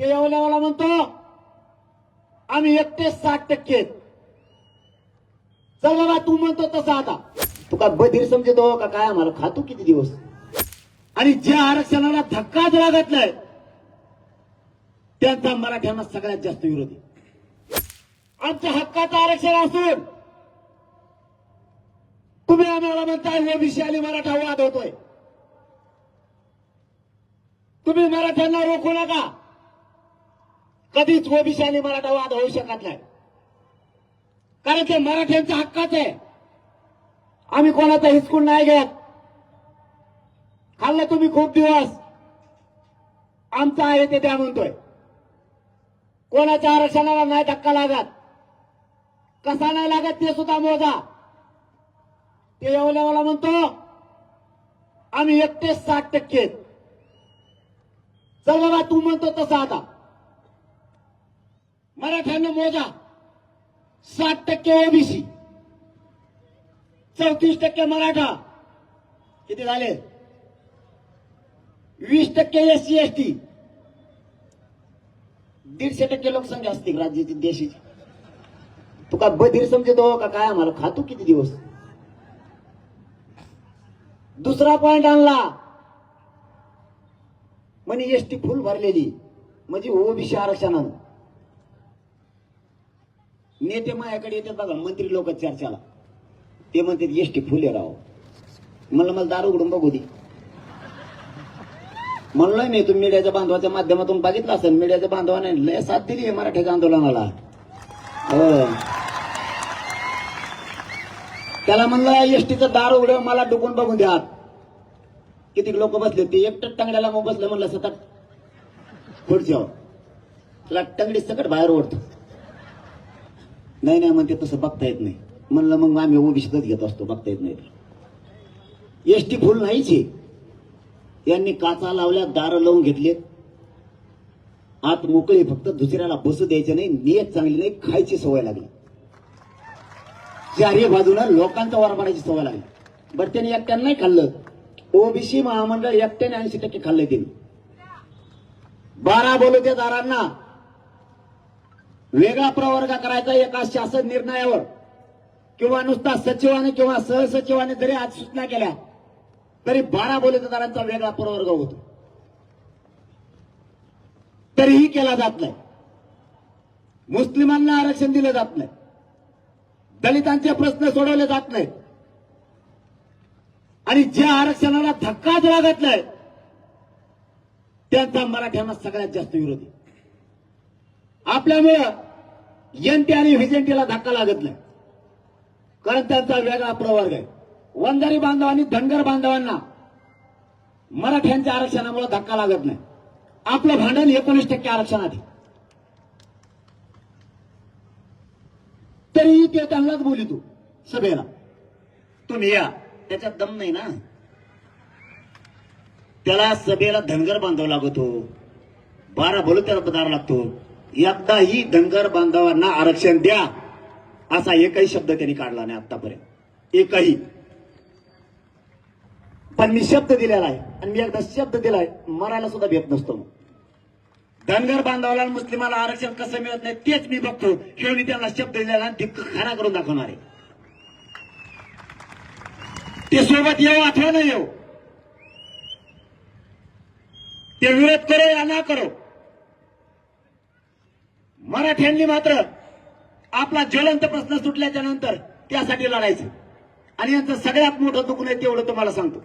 ते येवल्यावाला म्हणतो आम्ही एकटे साठ टक्के चल बाबा तू म्हणतो तसं आता. तुका बधीर समजतो का काय आम्हाला खातो किती दिवस? आणि ज्या आरक्षणाला धक्काच लागत नाही त्यांचा मराठ्यांना सगळ्यात जास्त विरोधी. आमच्या हक्काचं आरक्षण असून तुम्ही आम्हाला म्हणताय विषय आली मराठा वाद होतोय. तुम्ही मराठ्यांना रोखू नका. कधीच ओबीसी आणि मराठा वाद होऊ शकत नाही. कारण ते मराठ्यांच्या हक्काच आहे. आम्ही कोणाचा हिसकून नाही घेत. खाल्लं तुम्ही खूप दिवस. आमचं आहे ते त्या म्हणतोय. कोणाच्या आरक्षणाला नाही धक्का लागत. कसा नाही लागत ते सुद्धा मोजा. ते येवल्यावाला म्हणतो आम्ही एकटेच साठ टक्के चल बाबा तू म्हणतो तसं आता. मराठ्यांना मोजा. सात टक्के ओबीसी. चौतीस टक्के मराठा. किती झाले? वीस टक्के एस सी एस टी दीडशे टक्के लोकसंख्या असते राज्याची देशाची. तुका बधीर समजतो हो का? काय आम्हाला खातो किती दिवस? दुसरा पॉइंट आणला. म्हणे एसटी फुल भरलेली. म्हणजे ओबीसी आरक्षणानं. नेते माझ्याकडे येतात बघा मंत्री लोक चर्चाला. ते म्हणतात एसटी फुल राव म्हणलं मला दारू उघडून बघू दे. म्हणलोय मी तुम्ही मीडियाच्या बांधवाच्या माध्यमातून बघितलं असेल मीडियाच्या बांधवाने लय साथ दिली आहे मराठ्याच्या आंदोलनाला. हो त्याला म्हणलं एसटीचं दार उघड मला डुकून बघून द्या किती लोक बसले ते एकटं टंगड्याला मग बसलं म्हणलं सतत खुर्च्यावर. तुला टंगडी सकट बाहेर ओढतो नाही नाही म्हणते तसं बघता येत नाही. म्हणलं मग आम्ही ओबीसीतच घेत असतो बघता येत नाही. एसटी फुल नाहीच आहे. यांनी काचा लावल्या दार लावून घेतले आत मोकळी फक्त दुसऱ्याला बसू द्यायचे नाही नियत चांगली नाही खायची सवय लागली. चारही बाजूनं लोकांचा वार पाडायची सवय लागली. बरं त्याने एकट्यानं नाही खाल्लं. ओबीसी महामंडळ एकट्याने ऐंशी टक्के खाल्लं त्यांनी. बारा दारांना. वेगळा प्रवर्ग करायचा एका शासन निर्णयावर. किंवा नुसता सचिवाने किंवा सहसचिवाने जरी आज सूचना केल्या तरी बारा बोलतदारांचा वेगळा प्रवर्ग होतो. तरीही केला जात नाही. मुस्लिमांना आरक्षण दिलं जात नाही. दलितांचे प्रश्न सोडवले जात नाहीत आणि ज्या आरक्षणाला धक्काच लागत नाही त्यांचा मराठ्यांना सगळ्यात जास्त विरोधी. आपल्यामुळं एनटी आणि व्हिजेंटीला धक्का लागत नाही. कारण त्यांचा वेगळा प्रवर्ग आहे. वंजारी बांधवांनी धनगर बांधवांना मराठ्यांच्या आरक्षणामुळे धक्का लागत नाही. आपलं भांडण एकोणीस टक्के आरक्षणात तरीही ते त्यांनाच तू सभेला. तुम्ही या. त्याच्यात दम नाही ना? त्याला सभेला धनगर बांधावा लागतो. बारा बोलू त्याला पदार लागतो. एकदाही धनगर बांधवांना आरक्षण द्या असा एकही शब्द त्यांनी काढला नाही आतापर्यंत एकही. पण मी शब्द दिलेला आहे. आणि मी एकदा शब्द दिलाय मरायला सुद्धा भेट नसतो मग. धनगर बांधवाला मुस्लिमाला आरक्षण कसं मिळत नाही तेच मी बघतो. हे मी त्यांना शब्द दिलेला आणि धिक्क खरा करून दाखवणार आहे. ते सोबत येऊ अथवा न येऊ. ते विरोध करो या ना करो. मराठ्यांनी मात्र आपला ज्वलंत प्रश्न सुटल्याच्या नंतर त्यासाठी लढायचं. आणि यांचं सगळ्यात मोठं दुखणं आहे तेवढं तुम्हाला सांगतो.